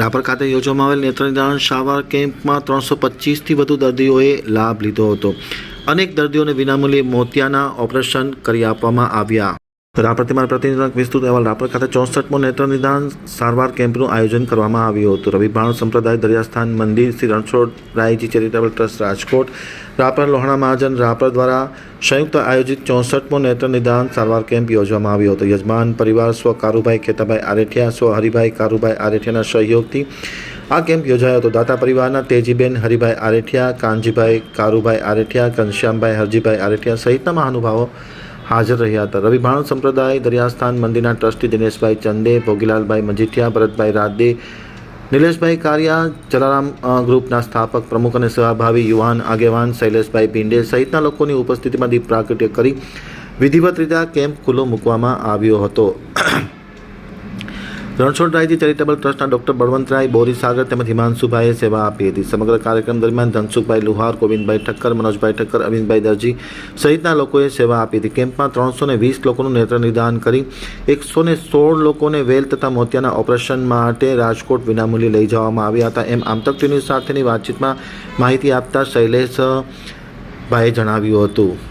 રાપર ખાતે યોજવામાં આવેલ નેત્રનિદાન સારવાર કેમ્પમાં ત્રણસો પચીસથી વધુ દર્દીઓએ લાભ લીધો હતો. અનેક દર્દીઓને વિનામૂલ્યે મોતિયાના ઓપરેશન કરી આપવામાં આવ્યા. રાપરથી મારા પ્રતિનિધિ વિસ્તૃત અહેવાલ. રાપર ખાતે ચોસઠમો નેત્રનિદાન સારવાર કેમ્પનું આયોજન કરવામાં આવ્યું હતું. રવિભાણ સંપ્રદાય દરિયાસ્થાન મંદિર શ્રી રણછોડ રાયજી ચેરિટેબલ ટ્રસ્ટ રાજકોટ, રાપર લોહાણા મહાજન, રાપર દ્વારા સંયુક્ત આયોજિત ચોસઠમો નેત્રનિદાન સારવાર કેમ્પ યોજવામાં આવ્યો હતો. યજમાન પરિવાર સ્વ કારુભાઈ ખેતાભાઈ આરેઠિયા, સ્વ હરિભાઈ કારુભાઈ આરેઠિયાના સહયોગથી આ કેમ્પ યોજાયો હતો. દાતા પરિવારના તેજીબેન, હરિભાઈ આરેઠિયા, કાનજીભાઈ કારુભાઈ આરેઠિયા, ઘનશ્યામભાઈ હરજીભાઈ આરેઠિયા સહિતના મહાનુભાવો હાજર રહ્યા હતા. રવિભાણ સંપ્રદાય, દરિયાસ્થાન મંદિરના ટ્રસ્ટી દિનેશભાઈ ચંદે, ભોગીલાલભાઈ મજીઠિયા, ભરતભાઈ રાદે, નિલેશભાઈ કારિયા, જલારામ ગ્રુપના સ્થાપક, પ્રમુખ અને સહભાવી, યુવાન આગેવાન શૈલેષભાઈ ભીંડે સહિતના લોકોની ઉપસ્થિતિમાં દીપ પ્રાગટ્ય કરી વિધિવત રીતે આ કેમ્પ ખુલ્લો મૂકવામાં આવ્યો હતો. રણછોડરાયજી ચેરિટેબલ ટ્રસ્ટના ડોક્ટર બળવંતરાય બોરીસાગર તેમજ હિમાંશુભાઈએ સેવા આપી હતી. સમગ્ર કાર્યક્રમ દરમિયાન ધનસુખભાઈ લુહાર, ગોવિંદભાઈ ઠક્કર, મનોજભાઈ ઠક્કર, અરવિંદભાઈ દરજી સહિતના લોકોએ સેવા આપી હતી. કેમ્પમાં ત્રણસો ને વીસ લોકોનું નેત્ર નિદાન કરી, એકસો ને સોળ લોકોને વેલ તથા મોતિયાના ઓપરેશન માટે રાજકોટ વિનામૂલ્યે લઈ જવામાં આવ્યા હતા. એમ આમતક ન્યૂઝ સાથેની વાતચીતમાં માહિતી આપતા શૈલેષભાઈએ જણાવ્યું હતું.